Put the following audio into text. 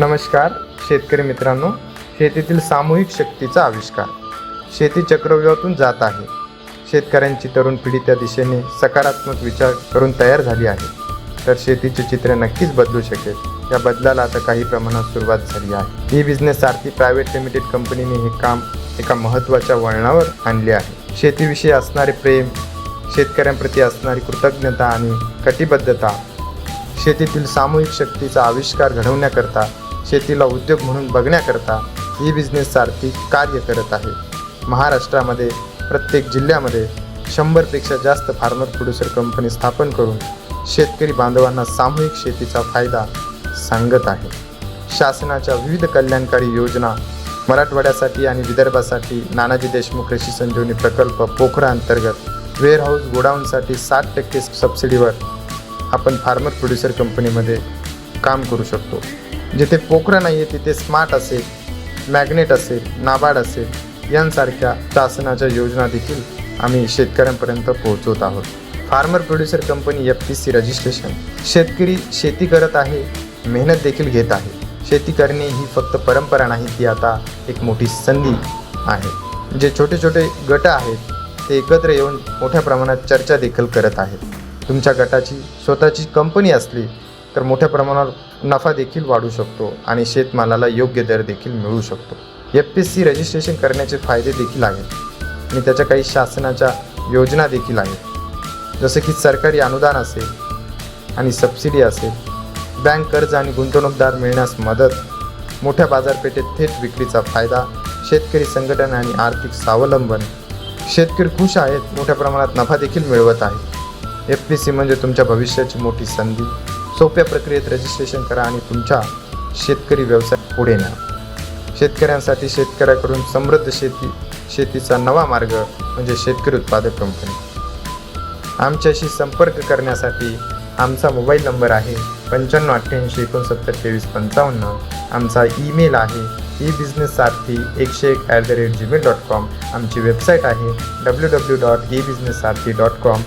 नमस्कार शेतकरी मित्रांनो. शेतीतील सामूहिक शक्तीचा आविष्कार. शेती चक्रव्यूहातून जात आहे. शेतकऱ्यांची तरुण पिढी त्या दिशेने सकारात्मक विचार करून तयार झाली आहे. तर शेतीचे चित्र नक्कीच बदलू शकेल. या बदलाला आता काही प्रमाणात सुरुवात झाली आहे. E business Aarti private limited कंपनीने हे काम एका महत्त्वाच्या वळणावर आणले आहे. शेतीविषयी असणारे प्रेम शेतकऱ्यांप्रती असणारी कृतज्ञता आणि कटिबद्धता शेतीतील सामूहिक शक्तीचा आविष्कार घडवण्याकरता शेतीला उद्योग म्हणून बघण्याकरता ई बिझनेस सारखी कार्य करत आहे. महाराष्ट्रामध्ये प्रत्येक जिल्ह्यामध्ये शंभरपेक्षा जास्त फार्मर प्रोड्युसर कंपनी स्थापन करून शेतकरी बांधवांना सामूहिक शेतीचा फायदा सांगत आहे. शासनाच्या विविध कल्याणकारी योजना मराठवाड्यासाठी आणि विदर्भासाठी नानाजी देशमुख कृषी संजीवनी प्रकल्प पोखरा अंतर्गत वेअरहाऊस गोडाऊनसाठी साठ टक्के सबसिडीवर आपण फार्मर प्रोड्युसर कंपनीमध्ये काम करू शकतो. जिथे पोखरं नाही आहे तिथे स्मार्ट असेल मॅग्नेट असेल नाबार्ड असेल यांसारख्या शासनाच्या योजना देखील आम्ही शेतकऱ्यांपर्यंत पोहोचवत आहोत. Farmer producer company F P C registration शेतकरी शेती करत आहे मेहनत देखील घेत आहे. शेती करणे ही फक्त परंपरा नाही ती आता एक मोठी संधी आहे. जे छोटे छोटे गट आहेत ते एकत्र येऊन मोठ्या प्रमाणात चर्चा देखील करत आहेत. तुमच्या गटाची स्वतःची कंपनी असली तर मोठ्या प्रमाणावर नफा देखील वाढू शकतो आणि शेतमालाला योग्य दर देखील मिळू शकतो. एफ पी सी रजिस्ट्रेशन करण्याचे फायदे देखील आहेत आणि त्याच्या काही शासनाच्या योजना देखील आहेत. जसं की सरकारी अनुदान असेल आणि सबसिडी असेल बँक कर्ज आणि गुंतवणूकदार मिळण्यास मदत मोठ्या बाजारपेठेत थेट विक्रीचा फायदा शेतकरी संघटन आणि आर्थिक स्वावलंबन. शेतकरी खुश आहेत मोठ्या प्रमाणात नफा देखील मिळवत आहे एफ पी सी म्हणजे तुमच्या भविष्याची मोठी संधी. सोप्या प्रक्रियेत रजिस्ट्रेशन करा आणि तुमच्या शेतकरी व्यवसाय पुढे न्या. शेतकऱ्यांसाठी शेतकऱ्याकडून समृद्ध शेती शेतीचा नवा मार्ग म्हणजे शेतकरी उत्पादक कंपनी आमच्याशी संपर्क करण्यासाठी आमचा मोबाईल नंबर आहे पंच्याण्णव अठ्ठ्याऐंशी एकोणसत्तर तेवीस पंचावन्न. आमचा ईमेल आहे ई बिझनेस सारथी एकशे एक at the rate Gmail dot com आमची वेबसाईट आहे W W dot e business Sarthi dot com